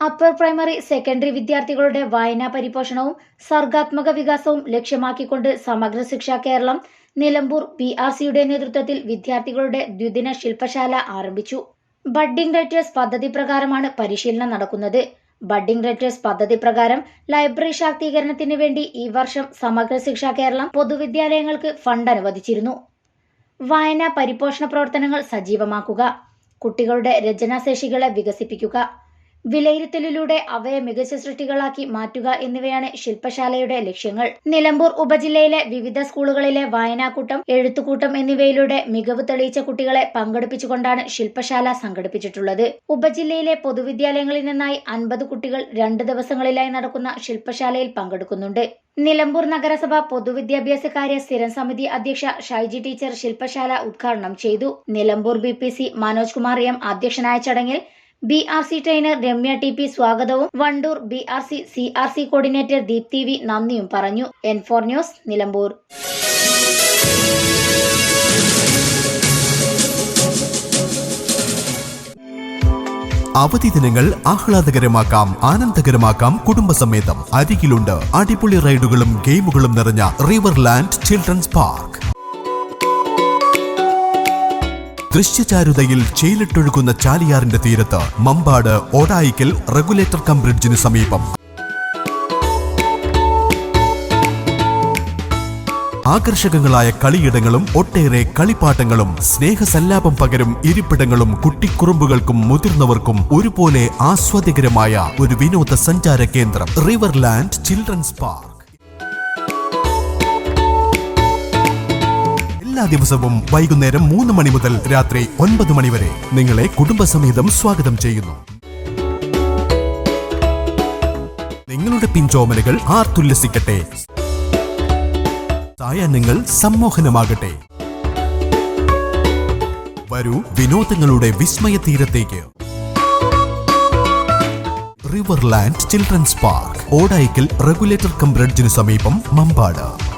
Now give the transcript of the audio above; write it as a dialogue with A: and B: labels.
A: Upper primary secondary വിദ്യാർത്ഥികളുടെ വായനാ പരിപോഷണവും സർഗാത്മക വികാസവും ലക്ഷ്യമാക്കിക്കൊണ്ട് സമഗ്ര ശിക്ഷ കേരളം നിലമ്പൂർ പി ആർ സിയുടെ നേതൃത്വത്തിൽ വിദ്യാർത്ഥികളുടെ ദ്വിദിന ശില്പശാല ആരംഭിച്ചു. ബഡ്ഡിംഗ് റൈറ്റേഴ്സ് പദ്ധതി പ്രകാരമാണ് പരിശീലനം നടക്കുന്നത്. ബഡ്ഡിംഗ് റൈറ്റേഴ്സ് പദ്ധതി പ്രകാരം ലൈബ്രറി ശാക്തീകരണത്തിന് വേണ്ടി ഈ വർഷം സമഗ്ര ശിക്ഷ കേരളം പൊതുവിദ്യാലയങ്ങൾക്ക് ഫണ്ട് അനുവദിച്ചിരുന്നു. വായനാ പരിപോഷണ പ്രവർത്തനങ്ങൾ സജീവമാക്കുക. കുട്ടികളുടെ രചനാശേഷികളെ വികസിപ്പിക്കുക. വിലയിരുത്തലിലൂടെ അവയെ മികച്ച സൃഷ്ടികളാക്കി മാറ്റുക എന്നിവയാണ് ശില്പശാലയുടെ ലക്ഷ്യങ്ങൾ. നിലമ്പൂർ ഉപജില്ലയിലെ വിവിധ സ്കൂളുകളിലെ വായനാക്കൂട്ടം എഴുത്തുകൂട്ടം എന്നിവയിലൂടെ മികവ് തെളിയിച്ച കുട്ടികളെ പങ്കെടുപ്പിച്ചുകൊണ്ടാണ് ശില്പശാല സംഘടിപ്പിച്ചിട്ടുള്ളത്. ഉപജില്ലയിലെ പൊതുവിദ്യാലയങ്ങളിൽ നിന്നായി അൻപത് കുട്ടികൾ രണ്ട് ദിവസങ്ങളിലായി നടക്കുന്ന ശില്പശാലയിൽ പങ്കെടുക്കുന്നുണ്ട്. നിലമ്പൂർ നഗരസഭ പൊതുവിദ്യാഭ്യാസ കാര്യ സ്ഥിരം സമിതി അധ്യക്ഷ ഷൈജി ടീച്ചർ ശില്പശാല ഉദ്ഘാടനം ചെയ്തു. നിലമ്പൂർ ബി മനോജ് കുമാർ എം അധ്യക്ഷനായ ചടങ്ങിൽ B R C trainer Ramya T P സ്വാഗതവും. Wandoor B R C C R C coordinator Deepthi V നന്ദിയും പറഞ്ഞു. N four news Nilambur.
B: അവധി ദിനങ്ങൾ ആഹ്ലാദകരമാക്കാം ആനന്ദകരമാക്കാം കുടുംബസമേതം. അരികിലുണ്ട് അടിപൊളി റൈഡുകളും ഗെയിമുകളും നിറഞ്ഞ റിവർ ലാൻഡ് ചിൽഡ്രൻസ് പാർക്ക് ദൃശ്യചാരുതയിൽ ചേലിട്ടൊഴുകുന്ന ചാലിയാറിന്റെ തീരത്ത് മമ്പാട് ഓടായിക്കൽ റെഗുലേറ്റർ കം ബ്രിഡ്ജിന് സമീപം. ആകർഷകങ്ങളായ കളിയിടങ്ങളും ഒട്ടേറെ കളിപ്പാട്ടങ്ങളും സ്നേഹസല്ലാപം പകരും ഇരിപ്പിടങ്ങളും കുട്ടിക്കുറുമ്പുകൾക്കും മുതിർന്നവർക്കും ഒരുപോലെ ആസ്വാദ്യകരമായ ഒരു വിനോദ സഞ്ചാര കേന്ദ്രം റിവർലാൻഡ് ചിൽഡ്രൻസ് പാർക്ക് എല്ലാ ദിവസവും വൈകുന്നേരം മൂന്ന് മണി മുതൽ രാത്രി ഒൻപത് മണി വരെ നിങ്ങളെ കുടുംബസമേതം സ്വാഗതം ചെയ്യുന്നു. നിങ്ങളുടെ പിൻചോമലുകൾ ആർത്തുല്ലസിക്കട്ടെ. സായാഹ്നങ്ങൾ സമ്മോഹനമാകട്ടെ. വരൂ വിനോദങ്ങളുടെ വിസ്മയ തീരത്തേക്ക് river land children's park Odayikkal regulator cum ബ്രിഡ്ജിന് സമീപം മമ്പാട്.